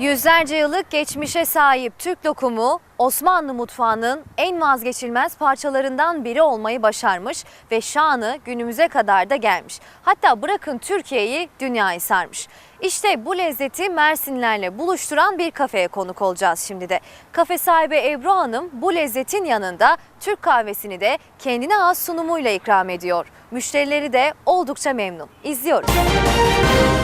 Yüzlerce yıllık geçmişe sahip Türk lokumu Osmanlı mutfağının en vazgeçilmez parçalarından biri olmayı başarmış ve şanı günümüze kadar da gelmiş. Hatta bırakın Türkiye'yi dünyayı sarmış. İşte bu lezzeti Mersinlerle buluşturan bir kafeye konuk olacağız şimdi de. Kafe sahibi Ebru Hanım bu lezzetin yanında Türk kahvesini de kendine has sunumuyla ikram ediyor. Müşterileri de oldukça memnun. İzliyoruz. I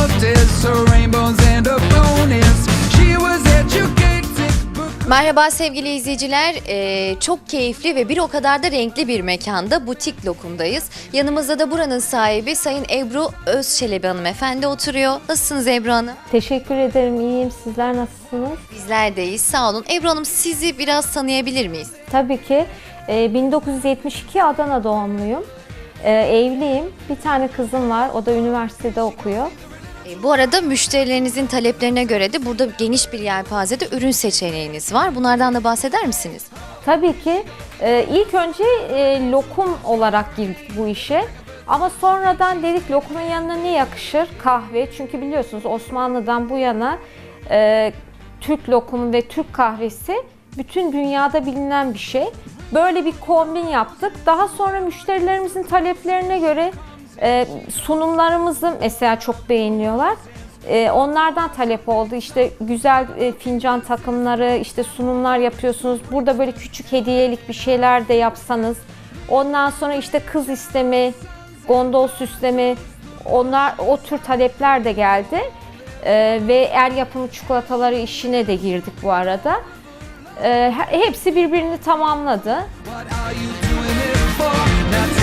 boys to notice her rainbows and her bonus. She was educated. but- Merhaba sevgili izleyiciler. Ee, çok keyifli ve bir o kadar da renkli bir mekanda Butik Lokum'dayız. Yanımızda da buranın sahibi Sayın Ebru Özçelebi hanımefendi oturuyor. Nasılsınız Ebru Hanım? Teşekkür ederim. İyiyim. Sizler nasılsınız? Bizler deyiz. Sağ olun. Ebru Hanım sizi biraz tanıyabilir miyiz? Tabii ki. e, 1972 Adana doğumluyum. E, Evliyim. Bir tane kızım var. O da üniversitede okuyor. Ee, bu arada müşterilerinizin taleplerine göre de burada geniş bir yelpazede ürün seçeneğiniz var. Bunlardan da bahseder misiniz? Tabii ki e, ilk önce e, lokum olarak girdik bu işe. Ama sonradan dedik lokumun yanına ne yakışır? Kahve. Çünkü biliyorsunuz Osmanlı'dan bu yana e, Türk lokumu ve Türk kahvesi bütün dünyada bilinen bir şey. Böyle bir kombin yaptık. Daha sonra müşterilerimizin taleplerine göre e, sunumlarımızı mesela çok beğeniyorlar. E, onlardan talep oldu. İşte güzel e, fincan takımları, işte sunumlar yapıyorsunuz. Burada böyle küçük hediyelik bir şeyler de yapsanız. Ondan sonra işte kız isteme, gondol süsleme, onlar o tür talepler de geldi. E, ve el yapımı çikolataları işine de girdik bu arada. He- hepsi birbirini tamamladı. What are you